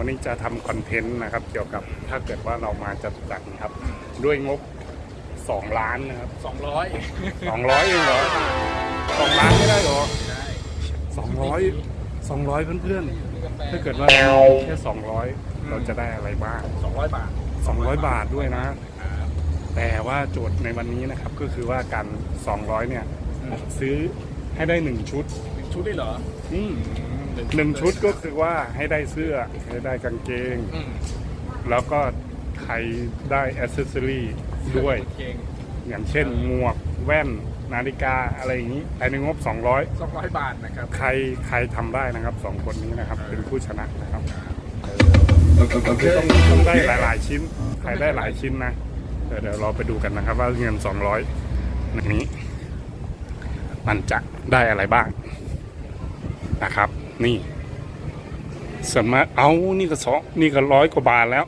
วันนี้จะทำคอนเทนต์นะครับ เกี่ยวกับถ้าเกิดว่าเรามาจตุจักรนะครับ ด้วยงบ 2 ล้านนะครับ สองร้อย200เองเหรอสองล้านไม่ได้เหรอ200 200 เพื่อนๆ ถ้าเกิดว่าเราแค่ 200 เราจะได้อะไรบ้าง สองร้อยบาท200 บาทด้วยนะแต่ว่าโจทย์ในวันนี้นะครับก็คือว่าการ 200 เนี่ย ซื้อให้ได้ 1 ชุดชุดได้เหรอ อืม หนึ่งชุดก็คือว่าให้ได้เสื้อให้ได้กางเกงอืมแล้วก็ใครได้อ c เซสซอรีด้วยเก่งอย่างเช่นหมวกแว่น นาฬิกาอะไรอย่างนี้ภายในงบ 200 สองร้อยบาทนะครับ ใครใครทำได้นะครับสองคนนี้นะครับ เป็นผู้ชนะนะครับ Okay. ต้องต้องได้หลาย ๆ ชิ้น ใครได้หลายชิ้นนะเดี๋ยวเดี๋ยวเราไปดูกันนะครับ ว่าเงิน 200ในนี้ มันจะได้อะไรบ้างนะครับ นี่ สมาเอานี่ก็สองนี่ก็ร้อยกว่าบาทแล้ว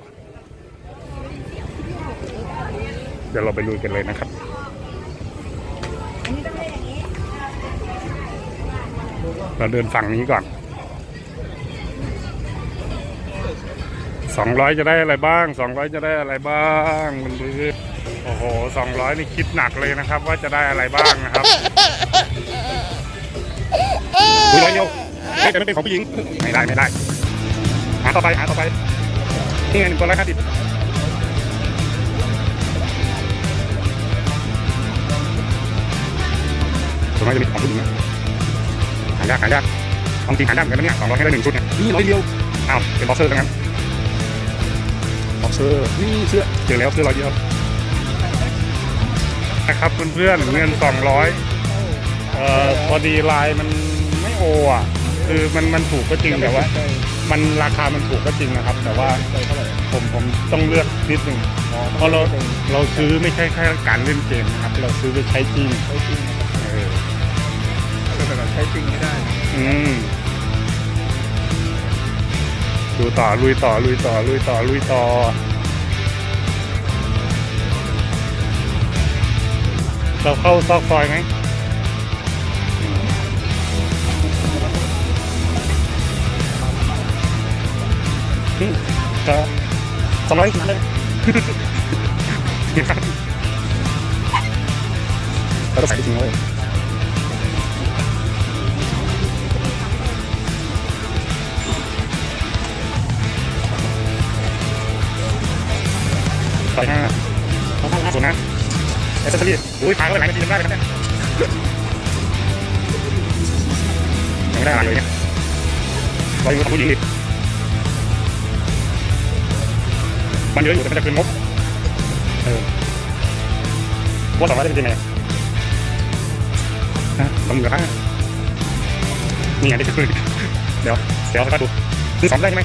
เดี๋ยวเราไปดูกันเลยนะครับเราเดินฝั่งนี้ก่อนสองร้อยจะได้อะไรบ้างสองร้อยจะได้อะไรบ้างมันดูโอ้โหสองร้อยนี่คิดหนักเลยนะครับ ว่าจะได้อะไรบ้างนะครับ เฮ้ยแต่ไม่เป็นของผู้หญิง ไม่ได้ไม่ได้ หาต่อไปหาต่อไป นี่ไงหนึ่งตัวละห้าสิบส่วนมากจะเป็นของผู้หญิงนะหายากหายากของจริงหายากเหมือนกันนะเนี่ยสองร้อยให้ได้หนึ่งชุดเนี่ยนี่ร้อยเดียวอ้าวเป็นบ็อกเซอร์ทั้งนั้นบ็อกเซอร์นี่เสื้อเจอแล้วเสื้อร้อยเดียวนะครับเพื่อนๆเงินสองร้อยเอ่อพอดีลายมันไม่โออะ คือมันมันถูกก็จริงแต่ว่า มันราคามันถูกก็จริงนะครับ แต่ว่าผมผมต้องเลือกนิดหนึ่งเพราะเราเราซื้อไม่ใช่แค่การเล่นเกมนะครับ เราซื้อไปใช้จริงใช้จริงเออแต่แบบใช้จริงไม่ได้ อืมดูต่อลุยต่อลุยต่อลุยต่อลุยต่อเราเข้าซอกซอยไหม อืมก็สองร้อยเลยเราต้องใส่จริงเลยใส่ห้าสองพันห้าศูนย์นะเอสเซอรี่อุ้ยพาเขาไว้หลายนาทีจำได้ไหมครับเนี่ยยังไม่ได้อะไรเลยเนี่ยรออยู่กับผู้หญิงอี มันเยอะอยู่แต่มันจะคืนงบเออว่าสองร้อยได้เป็นยังไงฮะสองหมื่นห้านี่ไงได้คืนเดี๋ยวเดี๋ยวค่อยดูซื้อสองได้ไหม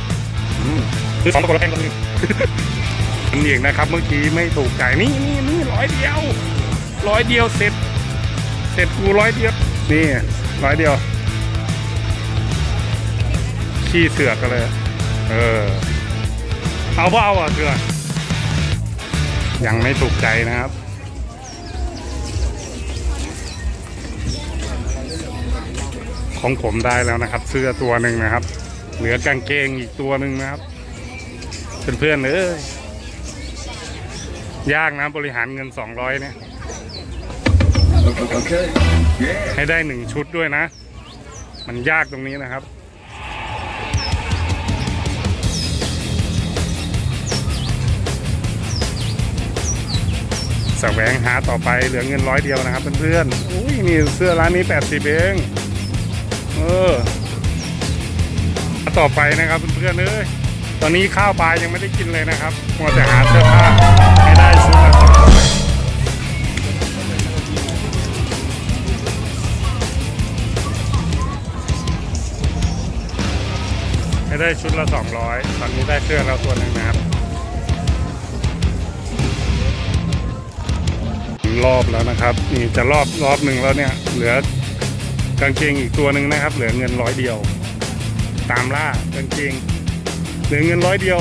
อืมซื้อสองตัวละแพงกว่าหนึงอันนี้เองนะครับเมื่อกี้ไม่ถูกใจนี่นี่นี่ร้อยเดียวร้อยเดียวเสร็จ เสร็จกูร้อยเดียวนี่ร้อยเดียวขี้เสือกกันเลย เออ เอาว่าเอาอะเสือกยังไม่ถูกใจนะครับ ของผมได้แล้วนะครับ เสื้อตัวหนึ่งนะครับ เหลือกางเกงอีกตัวหนึ่งนะครับ เพื่อนๆเอ้ยยากนะบริหารเงิน200เนี่ย Okay. Yeah. ให้ได้หนึ่งชุดด้วยนะ มันยากตรงนี้นะครับ แสวงหาต่อไปเหลือเงินร้อยเดียวนะครับเพื่อนๆอุ้ยนี่เสื้อร้านนี้ 80 เองเออต่อไปนะครับเพื่อนๆเอ้ยตอนนี้ข้าวปลายังไม่ได้กินเลยนะครับมัวแต่หาเสื้อผ้าให้ได้ชุดละสองร้อยให้ได้ชุดละสองร้อยตอนนี้ได้เสื้อแล้วตัวหนึ่งนะครับ รอบแล้วนะครับ นี่จะรอบรอบหนึ่งแล้วเนี่ย เหลือกางเกงอีกตัวหนึ่งนะครับ เหลือเงินร้อยเดียว ตามล่ากางเกงเหลือเงินร้อยเดียว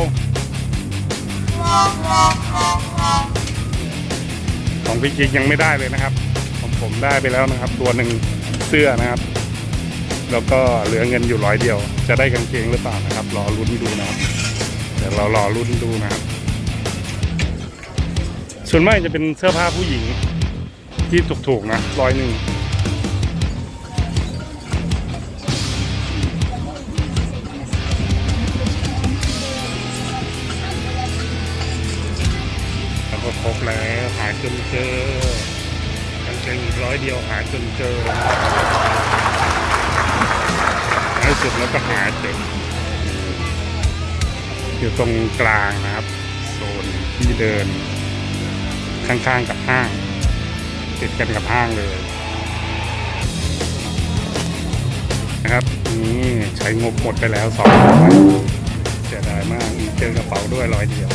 ของพี่กิ๊กยังไม่ได้เลยนะครับของผมได้ไปแล้วนะครับ ตัวหนึ่งเสื้อนะครับ แล้วก็เหลือเงินอยู่ร้อยเดียว จะได้กางเกงหรือเปล่านะครับรอลุ้นดูนะครับเดี๋ยวเรารอลุ้นดูนะครับ ส่วนมากจะเป็นเสื้อผ้าผู้หญิง ที่ถูกๆนะร้อยหนึ่งแล้วก็ครบแล้วหาจนเจอกางเกงอีกร้อยเดียวหาจนเจอในสุดแล้วก็หาเจออยู่ตรงกลางนะครับ โซนที่เดินข้างๆกับห้าง ติดกันกับห้างเลย นะครับนี่ใช้งบหมดไปแล้วสองร้อยเสียดายมากเจอกระเป๋าด้วยร้อยเดียว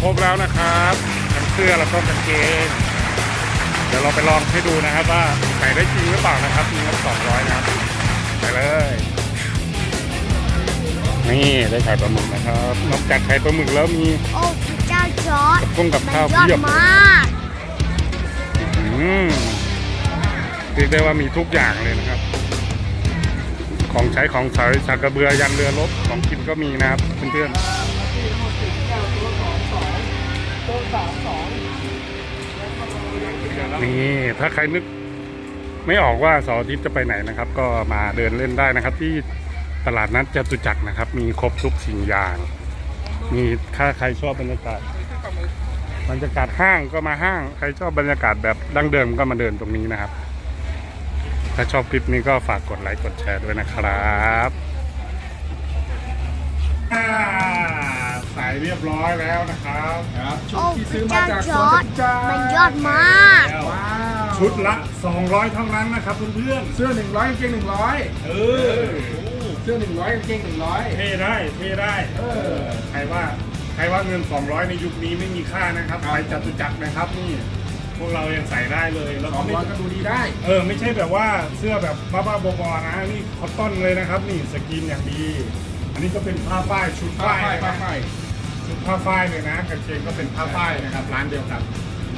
ครบแล้วนะครับทั้งเสื้อแล้วก็กางเกงเดี๋ยวเราไปลองให้ดูนะครับว่าใส่ได้จริงหรือเปล่านะครับมีงบสองร้อยนะครับไปเลยนี่ได้ไข่ปลาหมึกนะครับนอกจากไข่ปลาหมึกแล้วมีโอ้พระเจ้าจอร์ดกุ้งกับมันข้าวยอดเพียบมากอื มเรียกได้ว่ามีทุกอย่างเลยนะครับ ของใช้ของใช้สากกระเบือยันเรือรบของกินก็มีนะครับเพื่อนๆนี่ถ้าใครนึกไม่ออกว่าเสาร์อาทิตย์จะไปไหนนะครับ ก็มาเดินเล่นได้นะครับ ที่ตลาดนัดจตุจักรนะครับ มีครบทุกสิ่งอย่าง มีถ้าใครชอบบรรยากาศ บรรยากาศห้างก็มาห้าง ใครชอบบรรยากาศแบบดั้งเดิมก็มาเดินตรงนี้นะครับ ถ้าชอบคลิปนี้ก็ฝากกดไลค์กดแชร์ด้วยนะครับอ่าใส่เรียบร้อยแล้วนะครับครับชุโอ้ดที่พซื้อระมาเจ้าจากจสวนอร์ดจตุจักรมันยอดมากว้าวชุดละ 200 เท่านั้นนะครับเพื่อนเสื้อหนึ่งร้อยกางเกงหนึ่งร้อยๆเออเสื้อหนึ่งร้อยกางเกงหนึ่งร้อยเท่ได้เท่ได้ เออใครว่า ใครว่าเงิน 200 ในยุคนี้ไม่มีค่านะครับครับไปจตุจักรนะครับนี่พวกเรายังใส่ได้เลยแล้วสก็องไม่ร้อยก็ดูดีได้ เออไม่ใช่แบบว่าเสื้อแบบบ้าๆบอๆนะนี่คอตตอนเลยนะครับ นี่สกรีนอย่างดี อันนี้ก็เป็นผ้าฝ้ายชุดผ้าฝ้ายฝ้ายนะผ้าฝ้ายชุดผ้าฝ้ายเลยนะกางเกงก็เป็นผ้าฝ้ายนะครับ ร้านเดียวกัน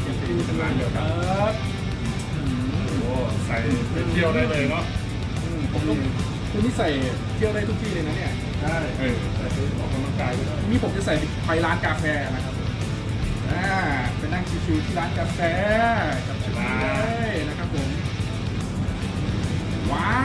กางเกงเป็นร้านเดียวเอกันอโอ้ใส่ไปเที่ยวได้เลยเนาะผมต้อง คุณนี่ใส่เที่ยวได้ทุกที่เลยนะเนี่ยได้เออใส่ไปออกกำลังกายด้วยนี่ผมจะใส่ไปร้านกาแฟนะครับอ่าไปนั่งชิวๆที่ร้านกาแฟกับชุดนี้เลยนะครับผมว้า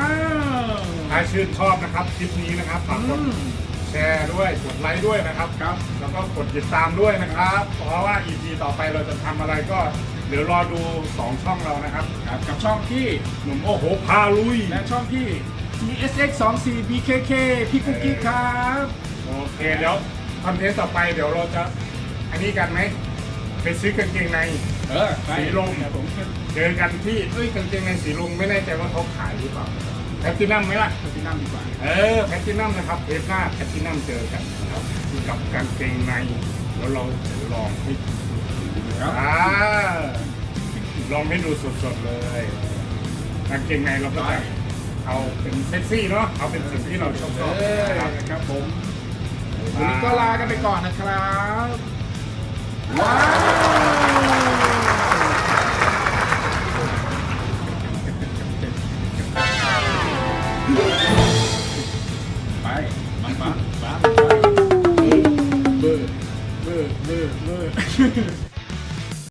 วถ้าชื่นชอบนะครับคลิปนี้นะครับฝากกดอืมแชร์ด้วยกดไลค์ด้วยนะครับครับแล้วก็กดติดตามด้วยนะครับ เพราะว่า EP ต่อไปเราจะทำอะไรก็เดี๋ยวรอดู 2 ช่องเรานะครับครับกับช่องที่หนุ่มโอ้โหพาลุยและช่องที่ TSX 2 4 BKK พี่กุ๊กกิ๊กครับโอเคเดี๋ยวคอนเทนต์ต่อไปเดี๋ยวเราจะ อันนี้กันไหมไปซื้อกางเกงใน เออไปสีลม ครับผมเจอกันที่เอ้ยกางเกงในสีลมไม่แน่ใจว่าเขาขายหรือเปล่าแพทตินัมไหมล่ะ ไปที่นั่งดีกว่า เออแพทตินัมนะครับเทปหน้าแพทตินัมเจอกันนะครับกับกางเกงในแล้วเราจะลองให้ครับอ่าลองให้ดูสดๆเลยกางเกงในเราก็จะ เอาเป็นเซ็กซี่เนาะเอาเป็นสิ่งที่เราชอบๆนะครับครับผม วันนี้ก็ลากันไปก่อนนะครับ